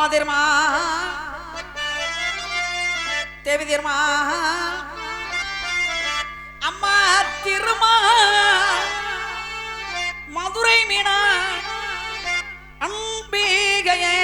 தேவிதர்மா தேவிதர்மா அம்மா திருமா மதுரை மீனா அம்பிகையே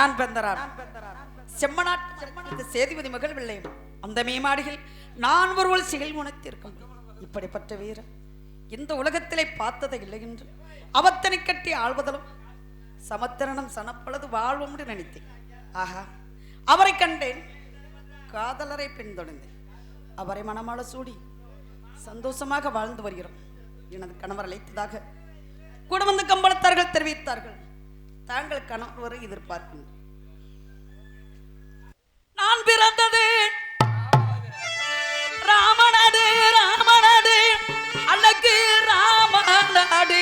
நான் பிறந்தரான் செம்மநாட்டு சேதுபதி மகள் வில்லையும். அந்த மேமாடிகள் நான் ஒருவள் சிகில் உணர்த்திருக்கும் இப்படிப்பட்ட வீரர் இந்த உலகத்திலே பார்த்ததை இல்லை என்று அவத்தனை கட்டி ஆள்வதலும் சமத்திரணம் சனப்பளது வாழ்வோம் என்று நினைத்தேன். ஆஹா அவரை கண்டேன் காதலரை பின்தொடர்ந்தேன். அவரை மனமாள சூடி சந்தோஷமாக வாழ்ந்து வருகிறோம். எனது கணவர் அழைத்ததாக கூட வந்து கம்பளத்தார்கள் தெரிவித்தார்கள். தாங்கள் கணவர் எதிர்பார்க்கின்றனர். நான் பிறந்தது. ராமநாடு ராமநாடு அழகு ராமநாடு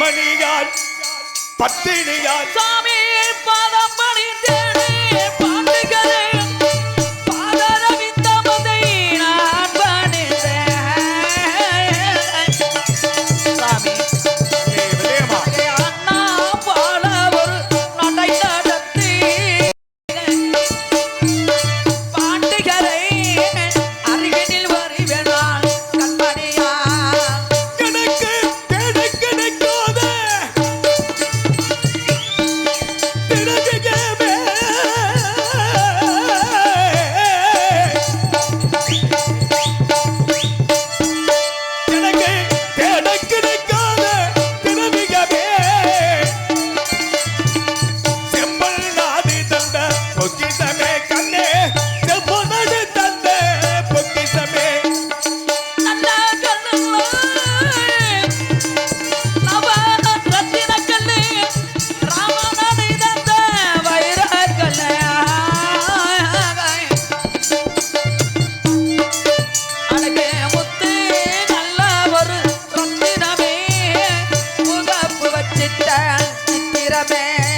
மணியால் பத்தினியால். சாமி பாதம் பணிந்தேனே சித்த சித்திரமே.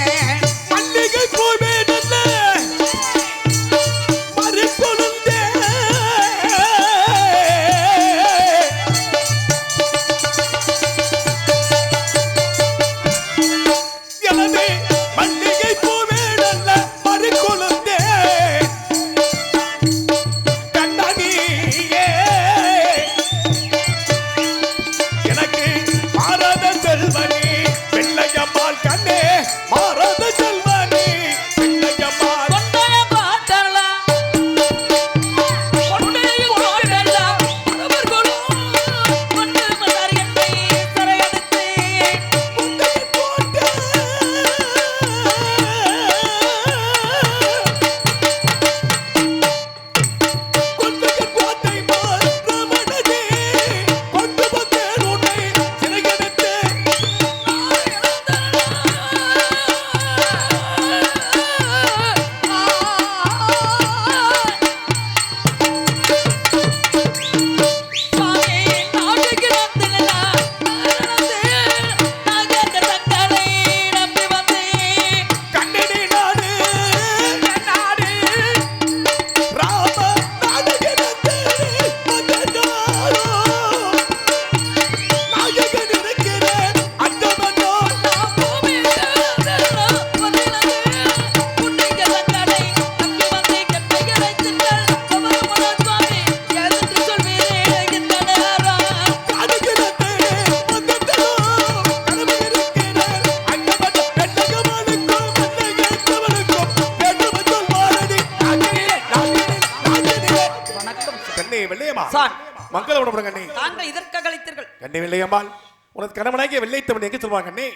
உணவு கண்ணே. தாங்கள் இதற்காக அழைத்தீர்கள் கண்ணே வெள்ளையம்மாள் உனது கணவனாகிய வெள்ளைத்தவன் எங்கே சொல்வாங்க கண்ணே?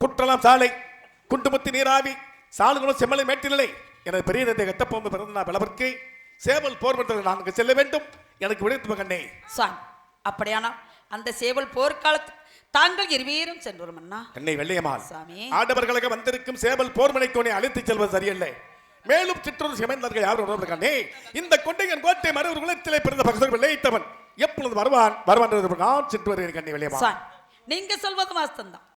குற்றலாம் சாலை குண்டுமுத்தி நீராவி சாலுகளும் செம்மலை மேட்டிலே எனது பெரிய தந்தை கத்தப்போம்பு பிறந்த நான் விளவர்க்கு சேவல் போர் பண்றது நான் செல்ல வேண்டும். எனக்கு விடுத்து கண்ணே? சாமி அப்படியானால் அந்த சேவல் போர்க்காலத்து தாங்கள் இருவீரும் சென்று வரும் அண்ணா. கண்ணே வெள்ளையம்மாள் சாமி ஆடவர்களுக்கு வந்திருக்கும் சேவல் போர்மனை கோணை அழைத்து செல்வது சரியல்ல. மேலும் சிற்றொரு சிமைந்தர்கள் யாரும் உணர்ந்து கண்ணே? இந்த கொண்டையன் கோட்டை மறுவர் குலத்திலே பிறந்த பக்தர்கள் வெள்ளைத்தவன் எப்பொழுது வருவான் வருவான் என்பதை நான் சென்று வருகிறேன் கண்ணே நீங்க சொல்வது வாஸ்தந்தான்